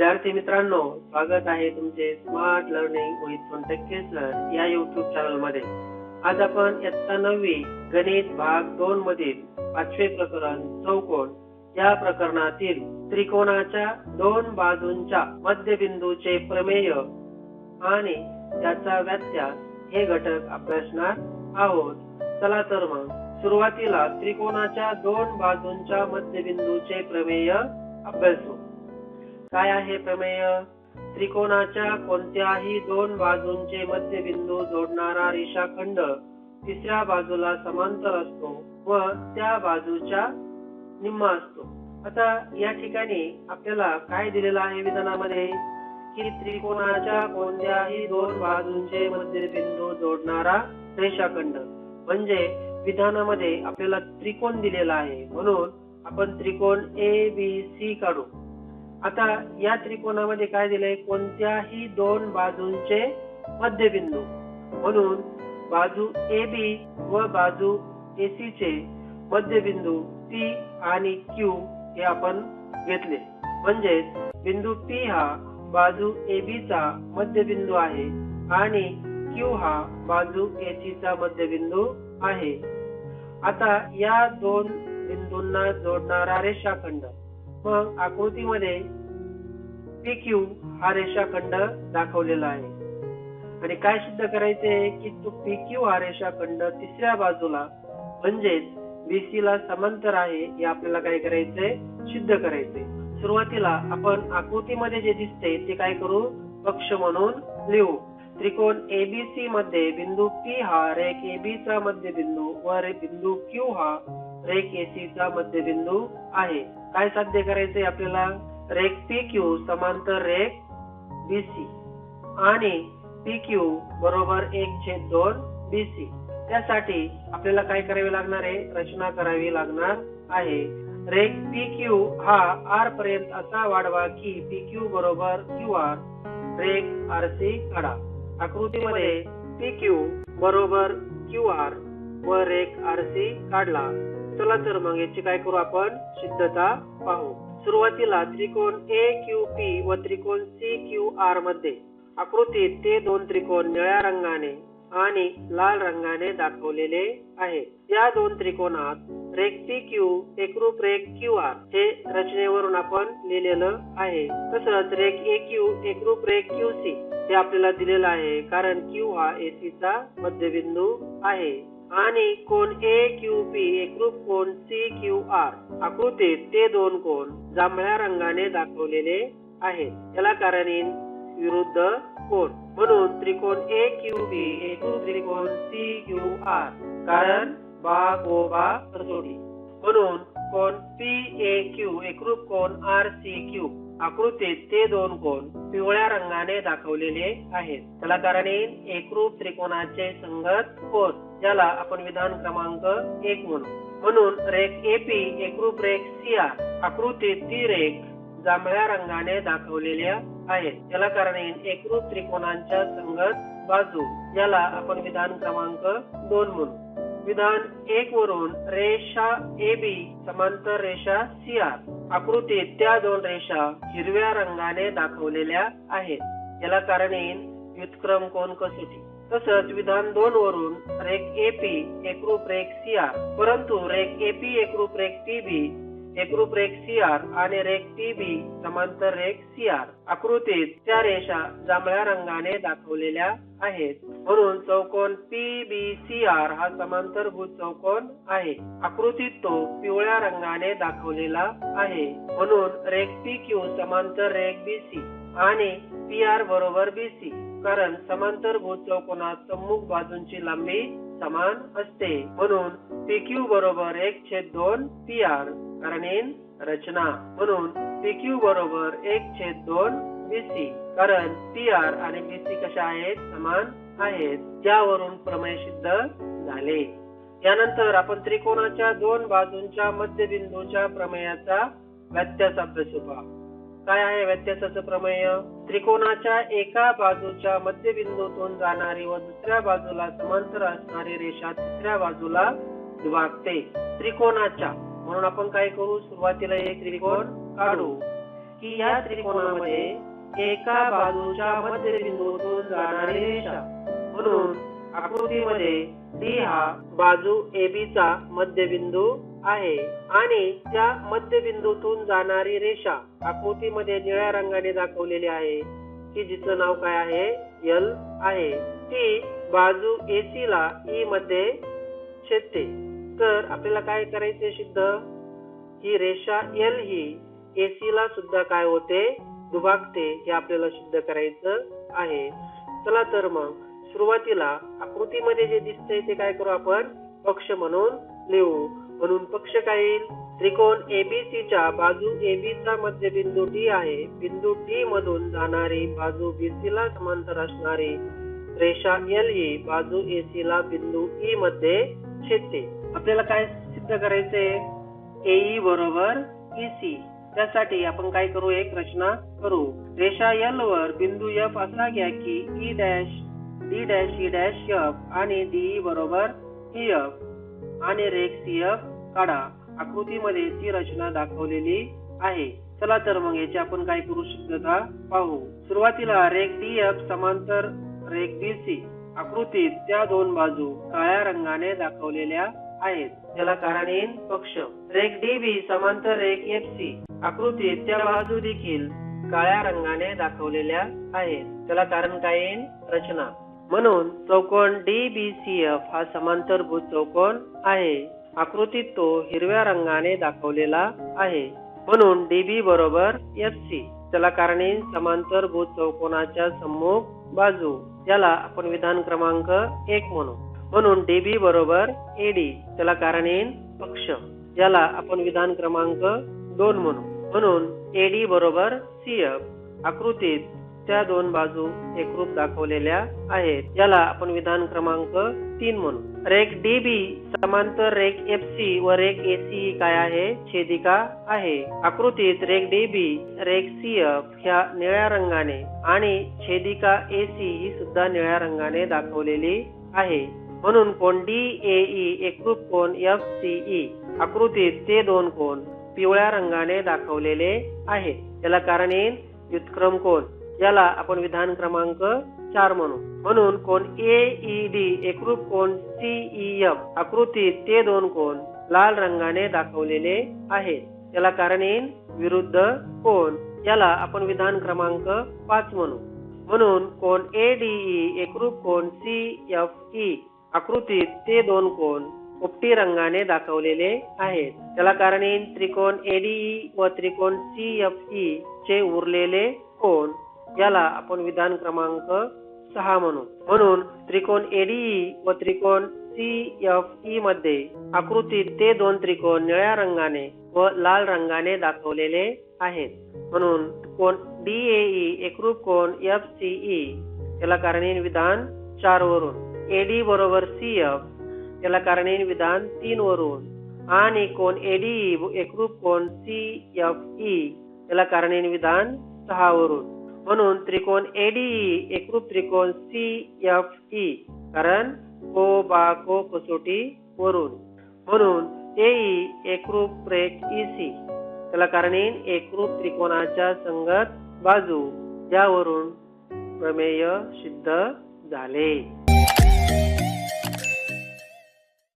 विद्यार्थी मित्रांनो स्वागत आहे तुमचे smart learning with one sir या युट्यूब चॅनलमध्ये. आज आपण इयत्ता नववी गणित भाग दोन मधील पाचवे प्रकरण चौकोन या प्रकरणातील त्रिकोणाच्या दोन बाजूंच्या मध्यबिंदूचे प्रमेय आणि त्याचा व्याख्या हे घटक अभ्यासणार आहोत. चला तर मग सुरुवातीला त्रिकोणाच्या दोन बाजूंच्या मध्यबिंदूचे प्रमेय अभ्यासू. काय आहे प्रमेय? त्रिकोणाच्या कोणत्याही दोन बाजूंचे मध्यबिंदू जोडणारा रेषाखंड तिसऱ्या बाजूला समांतर असतो व त्या बाजूच्या निम्मा असतो. आता या ठिकाणी आपल्याला काय दिलेलं आहे विधानामध्ये? की त्रिकोणाच्या कोणत्याही दोन बाजूंचे मध्यबिंदू जोडणारा रेषाखंड. म्हणजे विधानामध्ये आपल्याला त्रिकोण दिलेला आहे. म्हणून आपण त्रिकोण ए बी सी काढू. आता या त्रिकोणामध्ये काय दिलंय? कोणत्याही दोन बाजूंचे मध्यबिंदू. म्हणून बाजू ए बी व बाजू एसी चे मध्यबिंदू पी आणि क्यू हे आपण घेतले. म्हणजेच बिंदू पी हा बाजू ए बी चा मध्यबिंदू आहे आणि क्यू हा बाजू एसी चा मध्यबिंदू आहे. आता या दोन बिंदूंना जोडणारा रेषाखंड. मग आकृतीमध्ये पी क्यू हा रेषाखंड दाखवलेला आहे. आणि काय सिद्ध करायचे की तो पी क्यू हा रेषाखंड तिसऱ्या बाजूला म्हणजेच बीसी ला समांतर आहे हे आपल्याला काय करायचंय? सिद्ध करायचंय. सुरुवातीला आपण आकृतीमध्ये जे दिसते ते काय करू? पक्ष म्हणून लिहू. त्रिकोण एबीसी मध्ये बिंदू पी हा रेख एबी चा मध्यबिंदू व रे बिंदू क्यू हा रेक एसी चा मध्यबिंदू आहे. काय साध्य करायचंय आपल्याला? रेक पी क्यू समांतर रेख बीसी आणि पी क्यू बरोबर एक छेद दोन बीसी त्यासाठी आपल्याला काय करावे लागणार आहे? रचना करावी लागणार आहे. रेक पी क्यू हा आर पर्यंत असा वाढवा की पी क्यू बरोबर क्यू आर रेक आर सी काढा. आकृतीमध्ये पी क्यू बरोबर क्यू आर व रेक आर सी काढला. चला तर मग याची काय करू आपण? सिद्धता पाहू. सुरुवातीला त्रिकोण ए क्यू पी व त्रिकोण सी क्यू आरमध्ये. आकृतीत ते दोन त्रिकोण निळ्या रंगाने आणि लाल रंगाने दाखवलेले आहे. या दोन त्रिकोणात रेख पी क्यू एकरूप रेख क्यू आर हे रचनेवरून आपण लिहिलेलं आहे. तसंच रेख ए क्यू एकरूप रेख क्यू सी हे आपल्याला दिलेलं आहे कारण क्यू हा एसीचा मध्यबिंदू आहे. आणि कोण ए क्यू पी एकरूप कोण सी क्यू आर आकृतीत ते दोन कोण जांभळ्या रंगाने दाखवलेले आहेत. त्याला कारण विरुद्ध कोण? म्हणून त्रिकोण ए क्यू बी एकरूप त्रिकोण सी क्यू आर कारण बा गो बा कसोटी. म्हणून कोण पी ए क्यू एकरूप कोण आर सी क्यू आकृतीत ते दोन कोण पिवळ्या रंगाने दाखवलेले आहेत. कलाकाराने एकरूप त्रिकोणाचे संगत कोण ज्याला आपण विधान क्रमांक एक म्हणू. म्हणून रेख एपी एकरूप रेख सी आर आकृतीत ती रेख जांभळ्या रंगाने दाखवलेल्या आहेत. त्याला कारण एकरूप त्रिकोणांच्या संगत बाजू याला आपण विधान क्रमांक दोन म्हणू. विधान एक वरून रेषा ए बी समांतर रेषा सी आर. आकृतीत त्या दोन रेषा हिरव्या रंगाने दाखवलेल्या आहेत. याला कारण येईल व्युत्क्रम कोण कसोटी तसंच विधान दोन वरून रेख एपी एकरूप रेख सी आर. परंतु रेख एपी एकरूप रेख टी बी एकरूप रेख सी आर आणि रेख टी बी समांतर रेख सी आर. आकृतीत त्या रेषा जांभळ्या रंगाने दाखवलेल्या आहेत. म्हणून चौकोन पी बी सी आर हा समांतरभूत चौकोन आहे. आकृतीत तो पिवळ्या रंगाने दाखवलेला आहे. म्हणून रेक पी क्यू समांतर रेक बी सी आणि पी आर बरोबर बी सी कारण समांतरभूत चौकोनात सम्मुख बाजूंची लांबी समान असते. म्हणून पी क्यू बरोबर एक छेद दोन पी आर कारण रचना. म्हणून पी क्यू बरोबर एक छेद दोन बीसी कारण पी आर आणि बीसी कशा आहेत? समान आहेत ज्यावरून प्रमेय सिद्ध झाले. यानंतर आपण त्रिकोणाच्या दोन बाजूंच्या मध्यबिंदूच्या प्रमेयाचा व्यत्यास अभ्यासू पहा. काय आहे व्यत्यासाचं प्रमेय? त्रिकोणाच्या एका बाजूच्या मध्यबिंदूतून जाणारी व दुसऱ्या बाजूला समांतर असणारी रेषा तिसऱ्या बाजूला विभागते. त्रिकोणाच्या. म्हणून आपण काय करू? सुरुवातीला एक त्रिकोण काढू. की या त्रिकोणामध्ये एका बाजूच्या मध्यबिंदूतून जाणारी रेषा म्हणून आकृतीमध्ये डी हा बाजू AB चा मध्यबिंदू आहे. आणि त्या मध्यबिंदूतून जाणारी रेषा आकृतीमध्ये निळ्या रंगाने दाखवलेली आहे की जिचं नाव काय आहे? यल आहे. ती बाजू AC ला ई मध्ये छेदते. तर आपल्याला काय करायचे सिद्ध? ही रेषा एल ही AC ला सुद्धा काय होते? दुभागते हे आपल्याला सिद्ध करायचं आहे. चला तर मग सुरुवातीला आकृतीमध्ये जे दिसतंय ते काय करू आपण पक्ष म्हणून लिहू. म्हणून पक्ष काय येईल? त्रिकोण एबीसी च्या बाजू AB चा मध्यबिंदू डी आहे. बिंदू डी मधून जाणारी बाजू BC ला समांतर असणारी रेषा एल ही बाजू AC ला बिंदू ई मध्ये छेदते. आपल्याला काय सिद्ध करायचे एई बरोबर EC त्यासाठी आपण काय करू? एक रचना करू. रेषा एल वर बिंदू एफ असा घ्या की E dash D dash E dash F आणि डी बरोबर ई एफ आणि रेख सी एफ काढा. आकृतीमध्ये ती रचना दाखवलेली आहे. चला तर मग याची आपण काय करू सिद्धता पाहू. सुरुवातीला रेक डी एफ समांतर रेक बी सी. आकृतीत त्या दोन बाजू काळ्या रंगाने दाखवलेल्या आहेत. त्याला कारण येईल पक्ष. रेक डी बी समांतर रेक एफ सी. आकृतीत त्या बाजू देखील काळ्या रंगाने दाखवलेल्या आहेत. त्याला कारण काय येईल रचना. म्हणून चौकोन डी बी सी एफ हा समांतरभूत चौकोन आहे. आकृतीत तो हिरव्या रंगाने दाखवलेला आहे. म्हणून डीबी बरोबर एफ सी त्याला कारणे समांतरभूत चौकोनाच्या सम्मुख बाजू. याला आपण विधान क्रमांक एक म्हणू. म्हणून डीबी बरोबर एडी त्याला कारण पक्ष. याला आपण विधान क्रमांक दोन म्हणू. म्हणून एडी बरोबर सी एफ आकृतीत त्या दोन बाजू एकरूप दाखवलेल्या आहेत. याला आपण विधान क्रमांक तीन म्हणू. डी बी समांतर रेक एफ सी व रेख एसी काय आहे? छेदिका आहे. आकृतीत रेक डी बी रेक सी एफ ह्या निळ्या रंगाने आणि छेदिका एसी ही सुद्धा निळ्या रंगाने दाखवलेली आहे. म्हणून कोण डी ए ई एकरूप कोण एफ सी ई आकृतीत ते दोन कोण पिवळ्या रंगाने दाखवलेले आहे त्याला कारण येईल व्युत्क्रम कोण याला आपण विधान क्रमांक चार म्हणू. म्हणून कोण ए ई डी एकरूप कोण सीई एफ e, आकृतीत ते दोन कोण लाल रंगाने दाखवलेले आहेत. त्याला कारण येईल विरुद्ध कोण याला आपण विधान क्रमांक पाच म्हणू. म्हणून कोण ए डी e, एकरूप कोण सी एफ ई e, आकृतीत ते दोन कोण उपटी रंगाने दाखवलेले आहेत. त्याला कारण येईल त्रिकोण एडीई व त्रिकोण सी एफ ई चे उरलेले कोण याला आपण विधान क्रमांक सहा म्हणू. म्हणून त्रिकोण एडीई व त्रिकोण सी एफ ई मध्ये आकृतीत ते दोन त्रिकोण निळ्या रंगाने व लाल रंगाने दाखवलेले आहेत. म्हणून कोण डीएई एकरूप कोण एफ सीई याला कारणीन विधान चार वरून. एडी बरोबर सी एफ याला कारणीन विधान तीन वरून. आणि कोण एडीई एकरूप कोण सी एफ ई याला कारणीन विधान सहा वरून. म्हणून त्रिकोण एडीई एकरूप त्रिकोण सी एफ ई कारण को बा को कसोटी वरून. म्हणून एई एकरूप रेख ई सी त्याला कारण येईल एकरूप त्रिकोणाच्या संगत बाजू यावरून प्रमेय सिद्ध झाले.